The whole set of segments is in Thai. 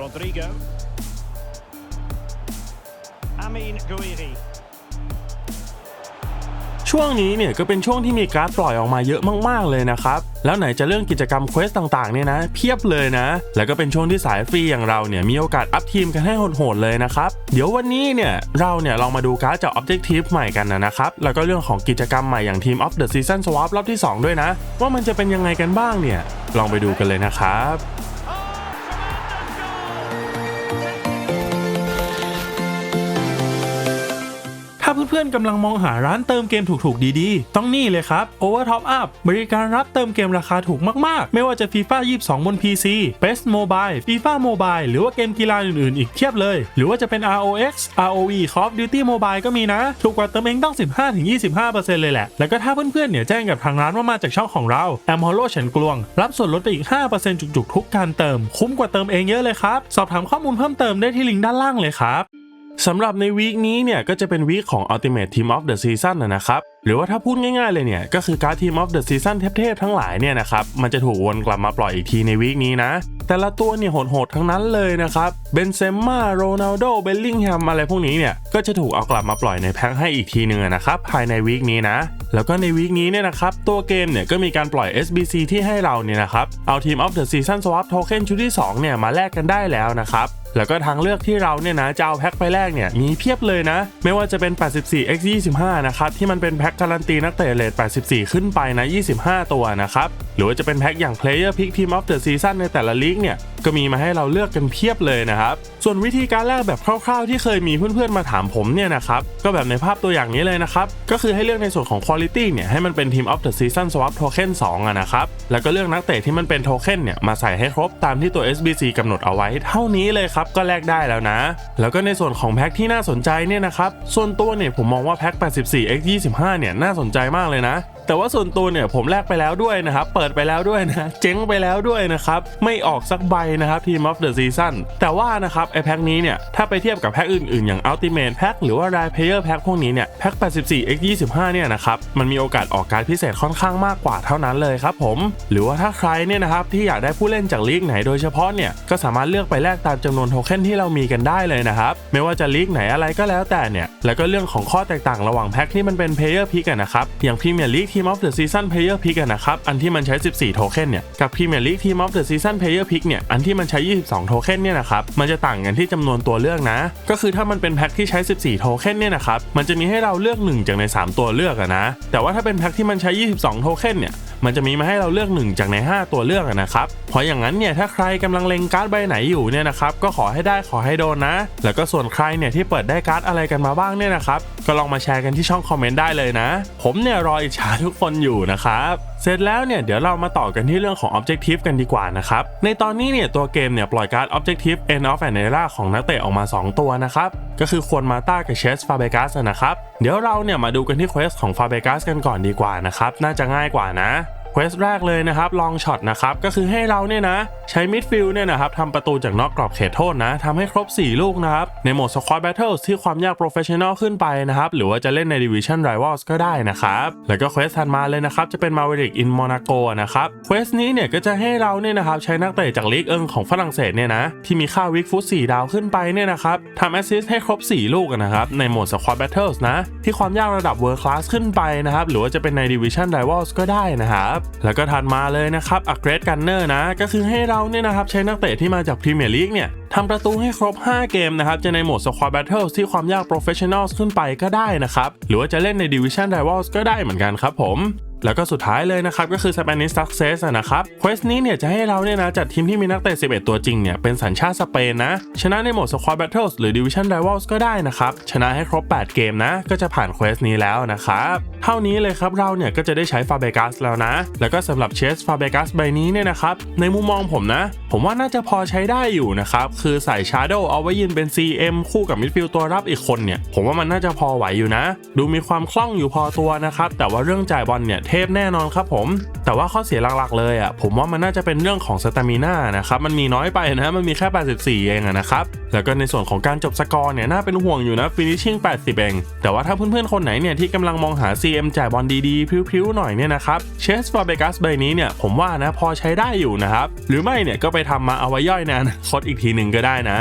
Rodrigo. Amin Guiri. ช่วงนี้เนี่ยก็เป็นช่วงที่มีการ์ดปล่อยออกมาเยอะมากๆเลยนะครับ แล้วไหนจะเรื่องกิจกรรมเควสต่างๆเนี่ยนะ เพียบเลยนะ แล้วก็เป็นช่วงที่สายฟรีอย่างเราเนี่ยมีโอกาสอัพทีมกันให้โหดๆเลยนะครับ เดี๋ยววันนี้เนี่ยเราเนี่ยลองมาดูการ์ดจาก Objective ใหม่กันนะครับ แล้วก็เรื่องของกิจกรรมใหม่อย่าง Team of the Season Swap รอบที่ 2 ด้วยนะ ว่ามันจะเป็นยังไงกันบ้างเนี่ย ลองไปดูกันเลยนะครับ เพื่อนๆกำลังมองหาร้านเติมเกมถูกๆดีๆ ต้องนี่เลยครับ Over Top Up บริการรับเติมเกมราคาถูกมากๆ ไม่ว่าจะ FIFA 22 บน PC PES Mobile FIFA Mobile หรือว่าเกมกีฬาอื่นๆ อีกเทียบเลย หรือว่าจะเป็น ROX ROE Call of Duty Mobile ก็มีนะ ถูกกว่าเติมเองต้อง15-25%เลยแหละ แล้วก็ถ้าเพื่อนๆเนี่ยแจ้งกับทางร้านว่ามาจากช่องของเรา a m h o l o ฉันกลวง รับส่วนลดไปอีก 5%จุกๆ ทุกการเติม คุ้มกว่าเติมเองเยอะเลยครับ สอบถามข้อมูลเพิ่มเติมได้ที่ลิงก์ด้านล่างเลยครับ สำหรับในวีคนี้เนี่ยก็จะเป็นวีคของ Ultimate Team of the Season นะนะครับ หรือว่าถ้าพูดง่ายๆเลยเนี่ย ก็คือการ์ด Team of the Season เทพๆทั้งหลายเนี่ยนะครับ มันจะถูกวนกลับมาปล่อยอีกทีในวีคนี้นะ แต่ละตัวเนี่ยโหดๆทั้งนั้นเลยนะครับเบนเซม่าโรนัลโดเบลลิงแฮมอะไรพวกนี้เนี่ย ก็จะถูกเอากลับมาปล่อยในแพ็คให้อีกทีหนึ่งนะครับ ภายในวีคนี้นะ แล้วก็ในวีคนี้เนี่ยนะครับ ตัวเกมเนี่ยก็มีการปล่อย SBC ที่ให้เราเนี่ยนะครับเอา Team of the Season Swap Token ชุดที่สองเนี่ยมาแลกกันได้แล้วนะครับแล้วก็ทางเลือกที่เราเนี่ยนะจะเอาแพ็คไปแรกเนี่ยมีเพียบเลยนะ ไม่ว่าจะเป็น 84 x 25 นะครับที่มันเป็นแพ็คการันตีนักเตะเลท84 ขึ้นไปนะ 25 ตัวนะครับหรือว่าจะเป็นแพ็คอย่าง Player Pick Team of the Season ในแต่ละลีกเนี่ยก็มีมาให้เราเลือกกันเพียบเลยนะครับ ส่วนวิธีการแลกแบบคร่าวๆ ที่เคยมีเพื่อนๆมาถามผมเนี่ยนะครับ ก็แบบในภาพตัวอย่างนี้เลยนะครับ ก็คือให้เลือกในส่วนของ Quality เนี่ยให้มันเป็น Team of the Season Swap Token 2อะนะครับ แล้วก็เลือกนักเตะที่มันเป็นโทเค็นเนี่ยมาใส่ให้ครบตามที่ตัว SBC กำหนดเอาไว้เท่านี้เลยครับ ก็แลกได้แล้วนะ แล้วก็ในส่วนของแพ็คที่น่าสนใจเนี่ยนะครับส่วนตัวเนี่ยผมมองว่าแพ็ค84 x 25เนี่ยน่าสนใจมากเลยนะแต่ว่าส่วนตัวเนี่ยผมแลกไปแล้วด้วยนะครับ เปิดไปแล้วด้วยนะ เจ๊งไปแล้วด้วยนะครับ ไม่ออกสักใบนะครับ Team of the Season แต่ว่านะครับไอแพ็คนี้เนี่ย ถ้าไปเทียบกับแพ็คอื่นๆ อย่าง Ultimate Pack หรือว่า Rare Player Pack พวกนี้เนี่ย แพ็ค 84 x 25เนี่ยนะครับ มันมีโอกาสออกการพิเศษค่อนข้างมากกว่าเท่านั้นเลยครับผม หรือว่าถ้าใครเนี่ยนะครับที่อยากได้ผู้เล่นจากลีกไหนโดยเฉพาะเนี่ยก็สามารถเลือกไปแลกตามจำนวนโทเค็นที่เรามีกันได้เลยนะครับไม่ว่าจะลีกไหนอะไรก็แล้วแต่เนี่ยแล้วก็เรื่องของข้อแตกต่างระหว่างแพ็คที่มันเป็น Player Pick อะนะครับอย่าง Premier League Team of the Season Player Pick นะครับ อันที่มันใช้ 14 โทเค็นเนี่ย กับ Premier League Team of the Season Player Pick เนี่ย อันที่มันใช้ 22 โทเค็นเนี่ยนะครับ มันจะต่างกันที่จำนวนตัวเลือกนะ ก็คือถ้ามันเป็นแพ็คที่ใช้ 14 โทเค็นเนี่ยนะครับ มันจะมีให้เราเลือก 1 จากใน 3 ตัวเลือกนะ แต่ว่าถ้าเป็นแพ็คที่มันใช้ 22 โทเค็นเนี่ย มันจะมีมาให้เราเลือก 1 จากใน 5 ตัวเลือกนะครับ เพราะอย่างนั้นเนี่ยถ้าใครกำลังเล็งการ์ดใบไหนอยู่เนี่ยนะครับก็ขอให้ได้ขอให้โดนนะ แล้วก็ส่วนใครเนี่ยที่เปิดได้การ์ดอะไรกันมาบ้างเนี่ยนะครับก็ลองมาแชร์กันที่ช่องคอมเมนต์ได้เลยนะ ผมเนี่ยรออิจฉาทุกคนอยู่นะครับ เสร็จแล้วเนี่ยเดี๋ยวเรามาต่อกันที่เรื่องของ Objective กันดีกว่านะครับ ในตอนนี้เนี่ยตัวเกมเนี่ยปล่อยการ์ด Objective End of an Era ของนักเตะออกมา 2 ตัวนะครับ ก็คือควรมาต้ากับเชสฟาเบกัสนะครับ เดี๋ยวเราเนี่ยมาดูกันที่เควสของฟาเบกัสกันก่อนดีกว่านะครับ น่าจะง่ายกว่านะ เควสแรกเลยนะครับลองช็อตนะครับก็คือให้เราเนี่ยนะใช้มิดฟิลด์เนี่ยนะครับทำประตูจากนอกกรอบเขตโทษนะทำให้ครบ 4 ลูกนะครับ ในโหมด Squad Battles ที่ความยาก Professional ขึ้นไปนะครับ หรือว่าจะเล่นใน Division Rivals ก็ได้นะครับ แล้วก็เควสถัดมาเลยนะครับ จะเป็น Maverick in Monaco นะครับเควสนี้เนี่ยก็จะให้เราเนี่ยนะครับใช้นักเตะจากลีกเอิงของฝรั่งเศสเนี่ยนะที่มีค่าวิกฟุต4ดาวขึ้นไปเนี่ยนะครับทำแอสซิสต์ให้ครบ 4 ลูกนะครับในโหมด Squad Battles นะที่ความยากระดับ World Class ขึ้นไปนะครับหรือว่าจะเป็นใน Division Rivals ก็ได้นะครับแล้วก็ถัดมาเลยนะครับอักเกรดกันเนอร์นะก็คือให้เราเนี่ยนะครับใช้นักเตะที่มาจากพรีเมียร์ลีกเนี่ยทำประตูให้ครบ 5 เกมนะครับ จะในโหมด Squad Battles ที่ความยาก Professionals ขึ้นไปก็ได้นะครับ หรือว่าจะเล่นใน Division Rivals ก็ได้เหมือนกันครับผม แล้วก็สุดท้ายเลยนะครับก็คือ Spanish Success อะนะครับเควสนี้เนี่ยจะให้เราเนี่ยนะจัดทีมที่มีนักเตะ 11 ตัวจริงเนี่ยเป็นสัญชาติสเปนนะชนะในโหมด Squad Battles หรือ Division Rivals ก็ได้นะครับชนะให้ครบ 8 เกมนะ ก็จะผ่านเควสนี้แล้วนะครับเท่านี้เลยครับเราเนี่ยก็จะได้ใช้ฟาเบกัสแล้วนะ แล้วก็สำหรับเชสฟาเบกัสใบนี้เนี่ยนะครับในมุมมองผมนะ ผมว่าน่าจะพอใช้ได้อยู่นะครับคือใส่ชาร์โดเอาไว้ยืนเป็น CM คู่กับมิดฟิลด์ตัวรับอีกคนเนี่ยผมว่ามันน่าจะพอไหวอยู่นะ ดูมีความคล่องอยู่พอตัวนะครับแต่ว่าเรื่องจ่ายบอลเนี่ยเททพแน่นอนครับผม แต่ว่าข้อเสียหลักๆเลยอะผมว่ามันน่าจะเป็นเรื่องของสตามิน่านะครับมันมีน้อยไปนะมันมีแค่ 84 เองนะครับแล้วก็ในส่วนของการจบสกอร์เนี่ยน่าเป็นห่วงอยู่นะ finishing 80 เอง แต่ว่าถ้าเพื่อนๆ คนไหนเนี่ยที่กำลังมองหา CM จ่ายบอลดีๆพิ้วๆหน่อยเนี่ยนะครับเชสฟาเบกัสใบนี้เนี่ยผมว่านะพอใช้ได้อยู่นะครับหรือไม่เนี่ยก็ไปทำมาเอาไว้ย่อยในอนาคตอีกทีหนึ่งก็ได้นะ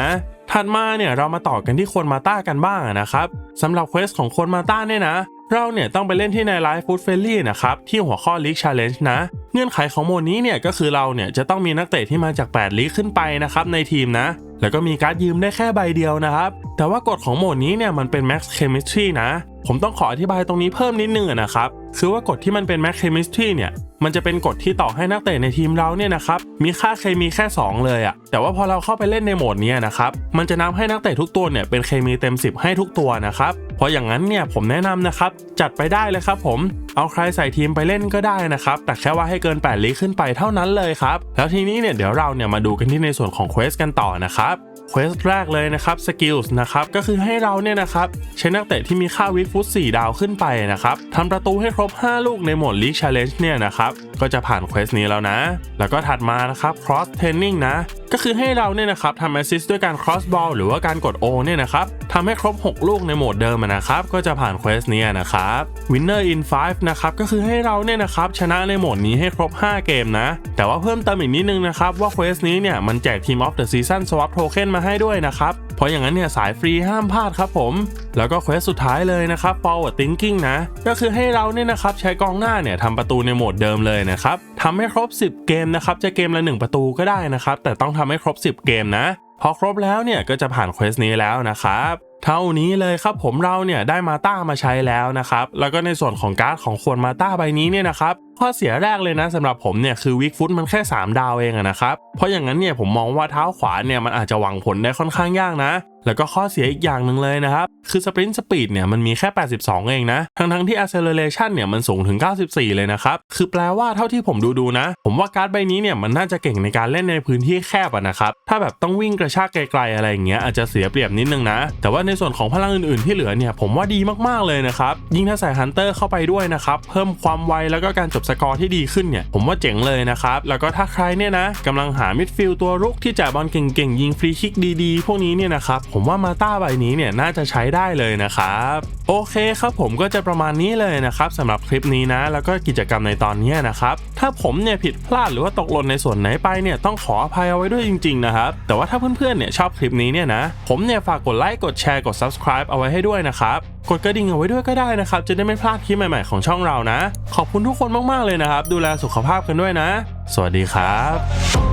ถัดมาเนี่ยเรามาต่อกันที่คนมาต้ากันบ้างนะครับสำหรับเควสของคนมาต้าเนี่ยนะ เราเนี่ยต้องไปเล่นที่ในไลฟ์ฟู้ดเฟลลี่นะครับ ที่หัวข้อลีกชาเลนจ์นะ เงื่อนไขของโหมดนี้เนี่ยก็คือเราเนี่ยจะต้องมีนักเตะที่มาจาก 8 ลีกขึ้นไปนะครับในทีมนะ แล้วก็มีการ์ดยืมได้แค่ใบเดียวนะครับ แต่ว่ากฎของโหมดนี้เนี่ยมันเป็น Max Chemistry นะ ผมต้องขออธิบายตรงนี้เพิ่มนิดนึงนะครับ คือว่ากฎที่มันเป็น Max Chemistry เนี่ย มันจะเป็นกฎที่ต่อให้นักเตะในทีมเราเนี่ยนะครับมีค่าเคมีแค่ 2 เลยอะแต่ว่าพอเราเข้าไปเล่นในโหมดนี้นะครับมันจะนับให้นักเตะทุกตัวเนี่ยเป็นเคมีเต็ม 10 ให้ทุกตัวนะครับเพราะอย่างนั้นเนี่ยผมแนะนำนะครับจัดไปได้เลยครับผมเอาใครใส่ทีมไปเล่นก็ได้นะครับแต่แค่ว่าให้เกิน8ลีขึ้นไปเท่านั้นเลยครับแล้วทีนี้เนี่ยเดี๋ยวเราเนี่ยมาดูกันที่ในส่วนของเควสกันต่อนะครับ เควสแรกเลยนะครับสกิลส์นะครับก็คือให้เราเนี่ยนะครับใช้นักเตะที่มีค่าวิกฟุต4ดาวขึ้นไปนะครับทำประตูให้ครบ 5 ลูกในโหมดลีกชาเลนจ์เนี่ยนะครับ ก็จะผ่านเควสนี้แล้วนะ แล้วก็ถัดมานะครับ cross training นะ ก็คือให้เราเนี่ยนะครับทำ assist ด้วยการ cross ball หรือว่าการกด O เนี่ยนะครับทำให้ครบ 6 ลูกในโหมดเดิมนะครับ ก็จะผ่านเควสนี้นะครับ winner in 5 นะครับก็คือให้เราเนี่ยนะครับชนะในโหมดนี้ให้ครบ 5 เกมนะ แต่ว่าเพิ่มเติมอีกนิดนึงนะครับว่าเควสนี้เนี่ยมันแจก Team of the Season Swap Token มาให้ด้วยนะครับ ราะอย่างนั้นเนี่ยสายฟรีห้ามพลาดครับผม แล้วก็เควสสุดท้ายเลยนะครับ forward thinking นะ ก็คือให้เราเนี่ยนะครับใช้กองหน้าเนี่ยทำประตูในโหมดเดิมเลยนะครับทำให้ครบ 10 เกมนะครับจะเกมละ 1 ประตูก็ได้นะครับแต่ต้องทำให้ครบ 10 เกมนะพอครบแล้วเนี่ยก็จะผ่านเควสนี้แล้วนะครับ เท่านี้เลยครับผมเราเนี่ยได้มาต้ามาใช้แล้วนะครับ แล้วก็ในส่วนของการ์ดของควรมาต้าใบนี้เนี่ยนะครับข้อเสียแรกเลยนะสำหรับผมเนี่ยคือวิกฟุตมันแค่ 3 ดาวเองนะครับเพราะอย่างนั้นเนี่ยผมมองว่าเท้าขวาเนี่ยมันอาจจะหวังผลได้ค่อนข้างยากนะ แล้วก็ข้อเสียอีกอย่างหนึ่งเลยนะครับ คือสปรินต์สปีดเนี่ยมันมีแค่ 82 เองนะ ทั้งทั้งๆที่ acceleration เนี่ยมันสูงถึง 94 เลยนะครับ คือแปลว่าเท่าที่ผมดูดูๆนะ ผมว่าการ์ดใบนี้เนี่ยมันน่าจะเก่งในการเล่นในพื้นที่แคบอะนะครับ ถ้าแบบต้องวิ่งกระชากไกลๆอะไรอย่างเงี้ยอาจจะเสียเปรียบนิดนึงนะ แต่ว่าในส่วนของพลังอื่นๆที่เหลือเนี่ยผมว่าดีมากๆเลยนะครับ ยิ่งถ้าใส่ฮันเตอร์เข้าไปด้วยนะครับ เพิ่มความไวแล้วก็การจบสกอร์ที่ดีขึ้นเนี่ยผมว่าเจ๋งเลยนะครับ แล้วก็ถ้าใครเนี่ยนะกำลังหามิดฟิลด์ตัวรุกที่จ่ายบอลเก่งๆยิงฟรีคิกดีๆ พวกนี้เนี่ยนะครับผมว่ามาต้าใบนี้เนี่ยน่าจะใช้ได้เลยนะครับโอเคครับผมก็จะประมาณนี้เลยนะครับสำหรับคลิปนี้นะ แล้วก็กิจกรรมในตอนนี้นะครับถ้าผมเนี่ยผิดพลาดหรือว่าตกหล่นในส่วนไหนไปเนี่ยต้องขออภัยเอาไว้ด้วยจริงๆนะครับแต่ว่าถ้าเพื่อนๆเนี่ยชอบคลิปนี้เนี่ยนะผมเนี่ยฝากกดไลค์กดแชร์กด subscribe เอาไว้ให้ด้วยนะครับกดกระดิ่งเอาไว้ด้วยก็ได้นะครับจะได้ไม่พลาดคลิปใหม่ๆของช่องเรานะ ขอบคุณทุกคนมากๆเลยนะครับ ดูแลสุขภาพกันด้วยนะ สวัสดีครับ